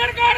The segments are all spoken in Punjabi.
സർക്കാർ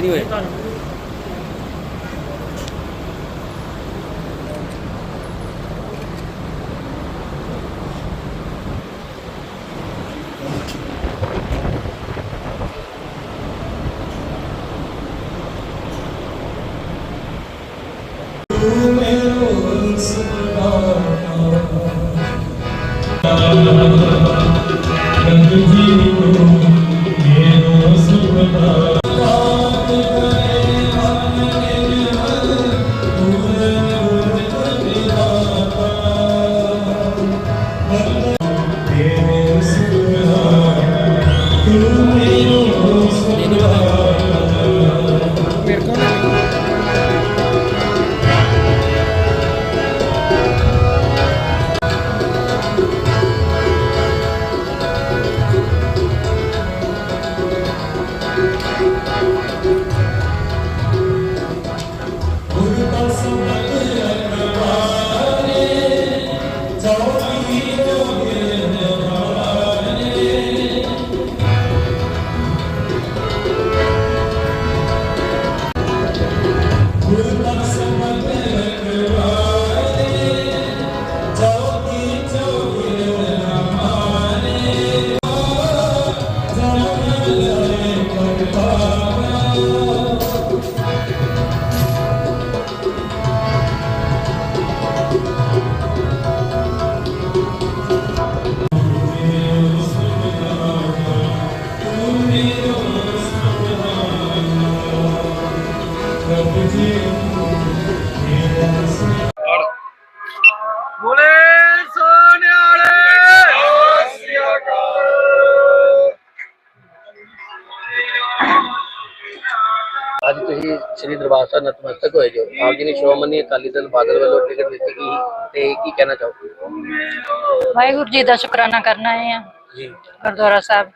ਨਹੀਂ ਅੱਗੇ ਤੁਸੀਂ ਪਿੱਛੇ ਨਹੀਂ ਹੋਏ ਬੋਲੇ ਸਾਹਿਬ ਨਤਮਸਤਕ ਹੋਏ ਜੋ। ਆਪ ਜੀ ਨੇ ਸ਼੍ਰੋਮਣੀ ਅਕਾਲੀ ਦਲ ਬਾਦਲ ਵੱਲੋਂ ਟਿਕਟ ਦਿੱਤੀ ਗਈ ਤੇ ਕੀ ਕਹਿਣਾ ਚਾਹੋਗੇ? ਵਾਹਿਗੁਰੂ ਜੀ ਦਾ ਸ਼ੁਕਰਾਨਾ ਕਰਨਾ ਹੈ। ਜੀ। ਗੁਰਦੁਆਰਾ ਸਾਹਿਬ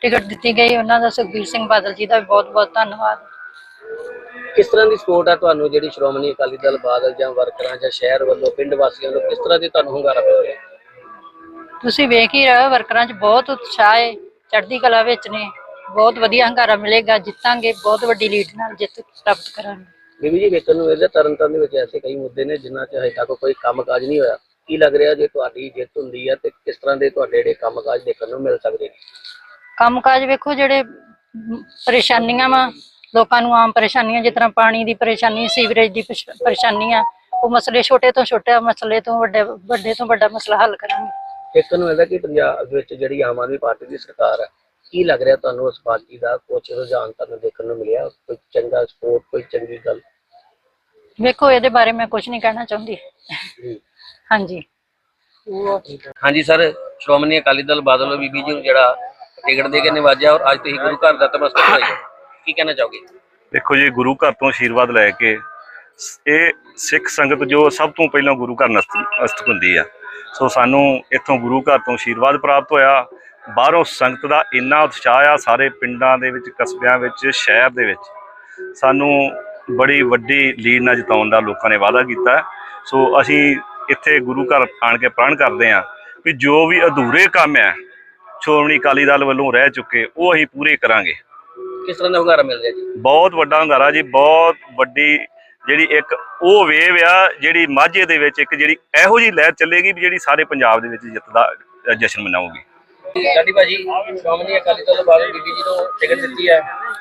ਟਿਕਟ ਦਿੱਤੀ ਗਈ। ਉਹਨਾਂ ਦਾ ਸੁਖਬੀਰ ਸਿੰਘ ਬਾਦਲ ਜੀ ਦਾ ਬਹੁਤ ਬਹੁਤ ਧੰਨਵਾਦ। ਕਿਸ ਤਰ੍ਹਾਂ ਦੀ ਸਪੋਰਟ ਆ ਤੁਹਾਨੂੰ ਜਿਹੜੀ ਸ਼੍ਰੋਮਣੀ ਅਕਾਲੀ ਦਲ ਬਾਦਲ ਜਾਂ ਵਰਕਰਾਂ ਜਾਂ ਸ਼ਹਿਰ ਵੱਲੋਂ ਪਿੰਡ ਵਾਸੀਆਂ ਵੱਲੋਂ ਕਿਸ ਤਰ੍ਹਾਂ ਦੀ ਤੁਹਾਨੂੰ ਹੁੰਗਾਰਾ ਮਿਲ ਰਿਹਾ? ਤੁਸੀਂ ਵੇਖ ਹੀ ਰਹੇ ਹੋ ਵਰਕਰਾਂ 'ਚ ਬਹੁਤ ਉਤਸ਼ਾਹ ਹੈ ਚੜ੍ਹਦੀ ਕਲਾ ਵਿੱਚ ਨੇ। ਬਹੁਤ ਵਧੀਆ ਹੰਗਾਰਾ ਮਿਲੇਗਾ ਜਿੱਤਾਂਗੇ ਬਹੁਤ ਵੱਡੀ ਲੀਡ ਨਾਲ ਜਿੱਤ ਪ੍ਰਾਪਤ ਕਰਾਂਗੇ। ਬੀਬੀ ਜੀ ਵੇਖਣ ਨੂੰ ਮਿਲਦਾ ਤਰਨਤਾਰਨ ਦੇ ਵਿੱਚ ਐਸੇ ਕਈ ਮੁੱਦੇ ਨੇ ਜਿਨ੍ਹਾਂ 'ਚ ਹਜੇ ਤੱਕ ਕੋਈ ਕੰਮਕਾਜ ਨਹੀਂ ਹੋਇਆ। ਕੀ ਲੱਗ ਰਿਹਾ ਜੇ ਤੁਹਾਡੀ ਜਿੱਤ ਹੁੰਦੀ ਹੈ ਤੇ ਕਿਸ ਤਰ੍ਹਾਂ ਦੇ ਤੁਹਾਡੇ ਜਿਹੜੇ ਕੰਮਕਾਜ ਦੇਖਣ ਨੂੰ ਮਿਲ ਸਕਦੇ ਨੇ? ਕੰਮਕਾਜ ਵੇਖੋ ਜਿਹੜੇ ਪਰੇਸ਼ਾਨੀਆਂ ਵਾ ਲੋਕਾਂ ਨੂੰ ਆਮ ਪਰੇਸ਼ਾਨੀਆਂ ਜਿਸ ਤਰ੍ਹਾਂ ਪਾਣੀ ਦੀ ਪਰੇਸ਼ਾਨੀ ਸੀਵਰੇਜ ਦੀ ਪਰੇਸ਼- ਪਰੇਸ਼ਾਨੀ ਆ ਉਹ ਮਸਲੇ ਛੋਟੇ ਤੋਂ ਛੋਟੇ ਮਸਲੇ ਤੋਂ ਵੱਡੇ ਵੱਡੇ ਤੋਂ ਵੱਡਾ ਮਸਲਾ ਹੱਲ ਕਰਾਂਗੇ। ਦੇਖਣ ਨੂੰ ਮਿਲਦਾ ਕਿ ਪੰਜਾਬ ਵਿੱਚ ਜਿਹੜੀ ਆਮ ਆਦਮੀ ਪਾਰਟੀ ਦੀ ਸਰਕਾਰ ਹੈ ਕੀ ਲੱਗ ਰਿਹਾ ਤੁਹਾਨੂੰ ਉਸ ਪਾਰਟੀ ਦਾ? ਕੁਝ ਰੁਝਾਨ ਤੁਹਾਨੂੰ ਦੇਖਣ ਨੂੰ ਮਿਲਿਆ? ਕੋਈ ਚੰਗਾ ਸਪੋਰਟ ਕੋਈ ਚੰਗੀ ਗੱਲ? ਵੇਖੋ ਇਹਦੇ ਬਾਰੇ ਮੈਂ ਕੁਝ ਨਹੀਂ ਕਹਿਣਾ ਚਾਹੁੰਦੀ। ਹਾਂਜੀ। ਹਾਂਜੀ ਸਰ ਸ਼੍ਰੋਮਣੀ ਅਕਾਲੀ ਦਲ ਬਾਦਲ ਬੀਬੀ ਜੀ ਨੂੰ ਜਿਹੜਾ ਟਿਕਟ ਦੇ ਕੇ ਨਿਵਾਜਿਆ ਔਰ ਅੱਜ ਤੁਸੀਂ ਗੁਰੂ ਘਰ ਦਾ ਤਮਸਤਕ ਹੋਏ। ਕੀ ਕਹਿਣਾ ਚਾਹੋਗੇ? ਦੇਖੋ ਜੀ ਗੁਰੂ ਘਰ ਤੋਂ ਆਸ਼ੀਰਵਾਦ ਲੈ ਕੇ ਸ- ਇਹ ਸਿੱਖ ਸੰਗਤ ਜੋ ਸਭ ਤੋਂ ਪਹਿਲਾਂ ਗੁਰੂ ਘਰ ਨਸਤ- ਨਸਤਕ ਹੁੰਦੀ ਆ। ਸੋ ਸਾਨੂੰ ਇੱਥੋਂ ਗੁਰੂ ਘਰ ਤੋਂ ਆਸ਼ੀਰਵਾਦ ਪ੍ਰਾਪਤ ਹੋਇਆ। ਬਾਹਰੋਂ ਸੰਗਤ ਦਾ ਇੰਨਾ ਉਤਸ਼ਾਹ ਆ ਸਾਰੇ ਪਿੰਡਾਂ ਦੇ ਵਿੱਚ ਕਸਬਿਆਂ ਵਿੱਚ ਸ਼ਹਿਰ ਦੇ ਵਿੱਚ। ਸਾਨੂੰ ਬੜੀ ਵੱਡੀ ਲੀਡ ਨਾਲ ਜਿਤਾਉਣ ਦਾ ਲੋਕਾਂ ਨੇ ਵਾਅਦਾ ਕੀਤਾ। ਹੈ। ਸੋ ਅਸੀਂ ਇੱਥੇ ਗੁਰੂ ਘਰ ਆਣ ਕੇ ਪ੍ਰਣ ਕਰਦੇ ਆ ਵੀ ਜੋ ਵੀ ਅਧੂਰੇ ਕੰਮ ਆ ਸ਼੍ਰੋਮਣੀ ਅਕਾਲੀ ਦਲ ਵੱਲੋਂ ਰਹਿ ਚੁੱਕੇ ਉਹ ਅਸੀਂ ਪੂਰੇ ਕਰਾਂਗੇ। ਕਿਸ ਤਰ੍ਹਾਂ ਦਾ ਹੁੰਗਾਰਾ ਮਿਲ ਰਿਹਾ ਜੀ? ਬਹੁਤ ਵੱਡਾ ਹੰਗਾਰਾ ਜੀ ਬਹੁਤ ਵੱਡੀ ਜਿਹੜੀ ਇੱਕ ਉਹ ਵੇਵ ਆ ਜਿਹੜੀ ਮਾਝੇ ਦੇ ਵਿੱਚ ਇੱਕ ਜਿਹੜੀ ਇਹੋ ਜੀ ਲਹਿਰ ਚੱਲੇਗੀ ਵੀ ਜਿਹੜੀ ਸਾਰੇ ਪੰਜਾਬ ਦੇ ਵਿੱਚ ਜਿੱਤ ਦਾ ਜਸ਼ਨ ਮਨਾਊਗੀ। ਲਾਡੀ ਭਾਜੀ, ਸ਼੍ਰੋਮਣੀ ਅਕਾਲੀ ਦਲ ਬਾਦਲ ਬੀਬੀ ਜੀ ਨੂੰ ਟਿਕਟ ਦਿੱਤੀ ਹੈ।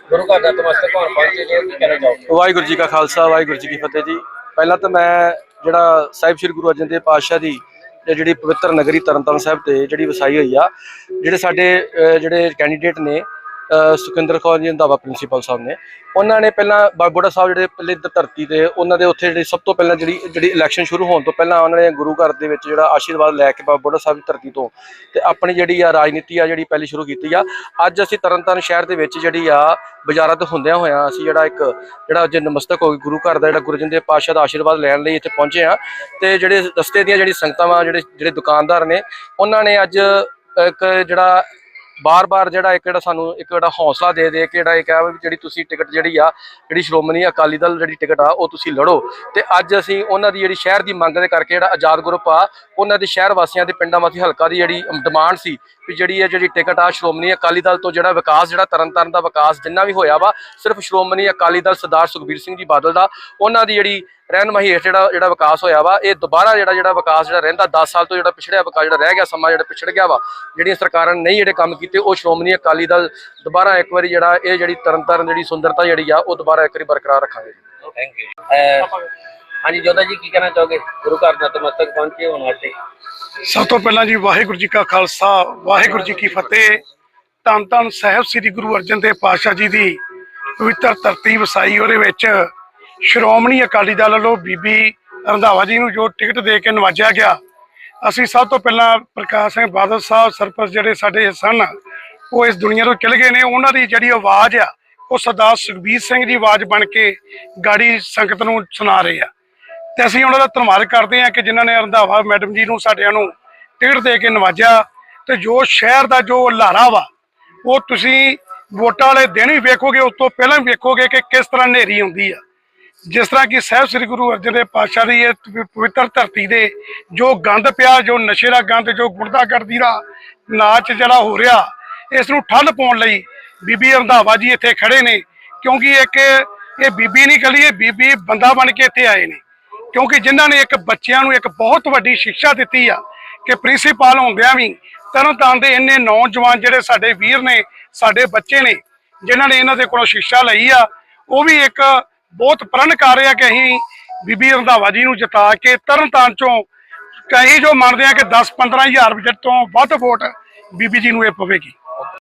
ਗੁਰੂ ਘਰ ਦਾ ਤਮਸਤਕ ਹੋਣ ਪਹੁੰਚੇ ਜੋ ਕੀ ਕਹਿਣਾ ਚਾਹੋਗੇ? ਵਾਹਿਗੁਰੂ ਜੀ ਕਾ ਖਾਲਸਾ, ਵਾਹਿਗੁਰੂ ਜੀ ਕੀ ਫਤਿਹ ਜੀ। ਪਹਿਲਾਂ ਤਾਂ ਮੈਂ ਜਿਹੜਾ ਸਾਹਿਬ ਸ੍ਰੀ ਗੁਰੂ ਅਰਜਨ ਦੇਵ ਪਾਤਸ਼ਾਹ ਦੀ ਜਿਹੜੀ ਪਵਿੱਤਰ ਨਗਰੀ ਤਰਨਤਾਰਨ ਸਾਹਿਬ ਤੇ ਜਿਹੜੀ ਵਸਾਈ ਹੋਈ ਆ, ਜਿਹੜੇ ਸਾਡੇ ਜਿਹੜੇ ਕੈਂਡੀਡੇਟ ਨੇ ਸੁਖਿੰਦਰ ਕੌਰ ਜੀ ਰੰਧਾਵਾ ਪ੍ਰਿੰਸੀਪਲ ਸਾਹਿਬ ਨੇ। ਉਹਨਾਂ ਨੇ ਪਹਿਲਾਂ ਬਾਬੋੜਾ ਸਾਹਿਬ ਜਿਹੜੇ ਪਹਿਲੇ ਧਰਤੀ ਤੇ, ਉਹਨਾਂ ਦੇ ਉੱਥੇ ਜਿਹੜੀ ਸਭ ਤੋਂ ਪਹਿਲਾਂ ਜਿਹੜੀ ਜਿਹੜੀ ਇਲੈਕਸ਼ਨ ਸ਼ੁਰੂ ਹੋਣ ਤੋਂ ਪਹਿਲਾਂ ਉਹਨਾਂ ਨੇ ਗੁਰੂ ਘਰ ਦੇ ਵਿੱਚ ਜਿਹੜਾ ਆਸ਼ੀਰਵਾਦ ਲੈ ਕੇ ਬਾਬੋੜਾ ਸਾਹਿਬ ਦੀ ਧਰਤੀ ਤੋਂ ਤੇ ਆਪਣੀ ਜਿਹੜੀ ਆ ਰਾਜਨੀਤੀ ਆ ਜਿਹੜੀ ਪਹਿਲੀ ਸ਼ੁਰੂ ਕੀਤੀ ਆ। ਅੱਜ ਅਸੀਂ ਤਰਨਤਾਰਨ ਸ਼ਹਿਰ ਦੇ ਵਿੱਚ ਜਿਹੜੀ ਆ ਬਾਜ਼ਾਰਾਂ ਤੋਂ ਹੁੰਦਿਆਂ ਹੋਇਆਂ ਅਸੀਂ ਜਿਹੜਾ ਇੱਕ ਜਿਹੜਾ ਜੇ ਨਮਸਤਕ ਹੋ ਗਈ ਗੁਰੂ ਘਰ ਦਾ ਜਿਹੜਾ ਗੁਰੂ ਜੀ ਦੇ ਪਾਤਸ਼ਾਹ ਦਾ ਆਸ਼ੀਰਵਾਦ ਲੈਣ ਲਈ ਇੱਥੇ ਪਹੁੰਚੇ ਆ। ਤੇ ਜਿਹੜੇ ਰਸਤੇ ਦੀਆਂ ਜਿਹੜੀ ਸੰਗਤਾਂ ਵਾ, ਜਿਹੜੇ ਜਿਹੜੇ ਦੁਕਾਨਦਾਰ ਨੇ, ਉਹਨਾਂ ਨੇ ਅੱਜ ਇੱਕ ਜਿਹੜਾ ਬਾਰ-ਬਾਰ ਜਿਹੜਾ ਇੱਕ ਜਿਹੜਾ ਸਾਨੂੰ ਇੱਕ ਜਿਹੜਾ ਹੌਸਲਾ ਦੇ ਦੇ ਕੇ ਜਿਹੜਾ ਇਹ ਕਿਹਾ ਵੀ ਜਿਹੜੀ ਤੁਸੀਂ ਟਿਕਟ ਜਿਹੜੀ ਆ, ਜਿਹੜੀ ਸ਼੍ਰੋਮਣੀ ਅਕਾਲੀ ਦਲ ਜਿਹੜੀ ਟਿਕਟ ਆ, ਉਹ ਤੁਸੀਂ ਲੜੋ। ਤੇ ਅੱਜ ਅਸੀਂ ਉਹਨਾਂ ਦੀ ਜਿਹੜੀ ਸ਼ਹਿਰ ਦੀ ਮੰਗ ਦੇ ਕਰਕੇ ਜਿਹੜਾ ਆਜ਼ਾਦ ਗਰੁੱਪ ਆ, ਉਹਨਾਂ ਦੇ ਸ਼ਹਿਰ ਵਾਸੀਆਂ ਦੇ ਪਿੰਡਾਂ ਵਾਸੀ ਹਲਕਾ ਦੀ ਜਿਹੜੀ ਡਿਮਾਂਡ ਸੀ ਵੀ ਜਿਹੜੀ ਇਹ ਜਿਹੜੀ ਟਿਕਟ ਆ, ਸ਼੍ਰੋਮਣੀ ਅਕਾਲੀ ਦਲ ਤੋਂ ਜਿਹੜਾ ਵਿਕਾਸ, ਜਿਹੜਾ ਤਰਨਤਾਰਨ ਦਾ ਵਿਕਾਸ ਜਿੰਨਾ ਵੀ ਹੋਇਆ ਵਾ, ਸਿਰਫ ਸ਼੍ਰੋਮਣੀ ਅਕਾਲੀ ਦਲ ਸਰਦਾਰ ਸੁਖਬੀਰ ਸਿੰਘ ਜੀ ਬਾਦਲ ਦਾ, ਉਹਨਾਂ ਦੀ ਜਿਹੜੀ ਰਹਿਨਮਾਈ ਹੇਠ ਜਿਹੜਾ ਜਿਹੜਾ ਵਿਕਾਸ ਹੋਇਆ ਵਾ ਇਹ ਦੁਬਾਰਾ ਜਿਹੜਾ ਜਿਹੜਾ ਵਿਕਾਸ ਜਿਹੜਾ ਰਹਿੰਦਾ 10 ਸਾਲ ਤੋਂ ਜਿਹੜਾ ਪਿਛੜਿਆ ਵਿਕਾਸ ਜਿਹੜਾ ਰਹਿ ਗਿਆ ਸਮਾਂ ਜਿਹੜਾ ਪਿਛੜ ਗਿਆ ਵਾ ਜਿਹੜੀਆਂ ਸਰਕਾਰਾਂ ਨੇ ਨਹੀਂ ਜਿਹੜੇ ਕੰਮ ਕੀਤੇ ਉਹ ਸ਼੍ਰੋਮਣੀ ਅਕਾਲੀ ਦਲ ਦੁਬਾਰਾ ਇੱਕ ਵਾਰੀ ਜਿਹੜਾ ਇਹ ਜਿਹੜੀ ਤਰਨਤਾਰਨ ਜਿਹੜੀ ਸੁੰਦਰਤਾ ਜਿਹੜੀ ਆ ਉਹ ਦੁਬਾਰਾ ਇੱਕ ਵਾਰੀ ਬਰਕਰਾਰ ਰੱਖਾਂਗੇ। ਥੈਂਕ ਯੂ ਹਾਂਜੀ ਜੋਦਾ ਜੀ ਕੀ ਕਹਿਣਾ ਚਾਹੋਗੇ? ਗੁਰੂ ਘਰ ਦਾ ਤਮਸਤਕ ਪਹੁੰਚੇ ਹੋਣ ਵਾਸਤੇ। ਸਭ ਤੋਂ ਪਹਿਲਾਂ ਜੀ ਵਾਹਿਗੁਰੂ ਜੀ ਕਾ ਖਾਲਸਾ ਵਾਹਿਗੁਰੂ ਜੀ ਕੀ ਫਤਿਹ। ਧੰਨ ਧੰਨ ਸਾਹਿਬ ਸ੍ਰੀ ਗੁਰੂ ਅਰਜਨ ਦੇਵ ਪਾਤਸ਼ਾਹ ਜੀ ਦੀ ਪਵਿੱਤਰ ਧਰਤੀ ਵਸਾਈ ਉਹਦੇ ਵਿੱਚ ਸ਼੍ਰੋਮਣੀ ਅਕਾਲੀ ਦਲ ਵੱਲੋਂ ਬੀਬੀ ਰੰਧਾਵਾ ਜੀ ਨੂੰ ਜੋ ਟਿਕਟ ਦੇ ਕੇ ਨਵਾਜਿਆ ਗਿਆ, ਅਸੀਂ ਸਭ ਤੋਂ ਪਹਿਲਾਂ ਪ੍ਰਕਾਸ਼ ਸਿੰਘ ਬਾਦਲ ਸਾਹਿਬ ਸਰਪੰਚ ਜਿਹੜੇ ਸਾਡੇ ਸਨ ਉਹ ਇਸ ਦੁਨੀਆ ਤੋਂ ਚਲੇ ਗਏ ਨੇ। ਉਹਨਾਂ ਦੀ ਜਿਹੜੀ ਆਵਾਜ਼ ਆ, ਉਹ ਸਰਦਾਰ ਸੁਖਬੀਰ ਸਿੰਘ ਦੀ ਆਵਾਜ਼ ਬਣ ਕੇ ਗਾੜੀ ਸੰਗਤ ਨੂੰ ਸੁਣਾ ਰਹੇ ਆ। ਤੇ ਅਸੀਂ ਉਹਨਾਂ ਦਾ ਧੰਨਵਾਦ ਕਰਦੇ ਹਾਂ ਕਿ ਜਿਨ੍ਹਾਂ ਨੇ ਰੰਧਾਵਾ ਮੈਡਮ ਜੀ ਨੂੰ ਸਾਡਿਆਂ ਨੂੰ ਟਿਕਟ ਦੇ ਕੇ ਨਵਾਜਿਆ। ਤੇ ਜੋ ਸ਼ਹਿਰ ਦਾ ਜੋ ਲਾਰਾ ਵਾ, ਉਹ ਤੁਸੀਂ ਵੋਟਾਂ ਵਾਲੇ ਦਿਨ ਵੀ ਵੇਖੋਗੇ, ਉਸ ਤੋਂ ਪਹਿਲਾਂ ਵੀ ਵੇਖੋਗੇ ਕਿ ਕਿਸ ਤਰ੍ਹਾਂ ਹਨੇਰੀ ਹੁੰਦੀ ਆ। ਜਿਸ ਤਰ੍ਹਾਂ ਕਿ ਸਾਹਿਬ ਸ੍ਰੀ ਗੁਰੂ ਅਰਜਨ ਦੇਵ ਪਾਤਸ਼ਾਹ ਦੀ ਇਹ ਪਵਿੱਤਰ ਧਰਤੀ ਦੇ ਜੋ ਗੰਦ ਪਿਆ, ਜੋ ਨਸ਼ੇ ਦਾ ਗੰਦ ਜੋ ਗੁੰਡਾਗਰਦੀ ਦਾ ਨਾਚ ਜਿਹੜਾ ਹੋ ਰਿਹਾ, ਇਸ ਨੂੰ ਠੱਲ ਪਾਉਣ ਲਈ ਬੀਬੀ ਰੰਧਾਵਾ ਜੀ ਇੱਥੇ ਖੜੇ ਨੇ, ਕਿਉਂਕਿ ਇੱਕ ਇਹ ਬੀਬੀ ਨਹੀਂ ਕਲੀ, ਇਹ ਬੀਬੀ ਬੰਦਾ ਬਣ ਕੇ ਇੱਥੇ ਆਏ ਨੇ। ਕਿਉਂਕਿ ਜਿਨ੍ਹਾਂ ਨੇ ਇੱਕ ਬੱਚਿਆਂ ਨੂੰ ਇੱਕ ਬਹੁਤ ਵੱਡੀ ਸਿੱਖਿਆ ਦਿੱਤੀ ਆ, ਕਿ ਪ੍ਰਿੰਸੀਪਲ ਹੁੰਦਿਆਂ ਵੀ ਤਰਨਤਾਰਨ ਦੇ ਇੰਨੇ ਨੌਜਵਾਨ ਜਿਹੜੇ ਸਾਡੇ ਵੀਰ ਨੇ, ਸਾਡੇ ਬੱਚੇ ਨੇ, ਜਿਨ੍ਹਾਂ ਨੇ ਇਹਨਾਂ ਦੇ ਕੋਲੋਂ ਸਿੱਖਿਆ ਲਈ ਆ, ਉਹ ਵੀ ਇੱਕ ਬਹੁਤ ਪ੍ਰਣ ਕਰ ਰਿਹਾ ਕਿ ਅਸੀਂ ਬੀਬੀ ਰੰਧਾਵਾ ਜੀ ਨੂੰ ਜਿਤਾ ਕੇ ਤਰਨਤਾਰਨ ਚੋਂ ਕਈ ਜੋ ਮੰਨਦੇ ਆ ਕਿ 10 15000 ਬਜਟ ਤੋਂ ਵੱਧ ਵੋਟ ਬੀਬੀ ਜੀ ਨੂੰ ਇਹ ਪਵੇਗੀ।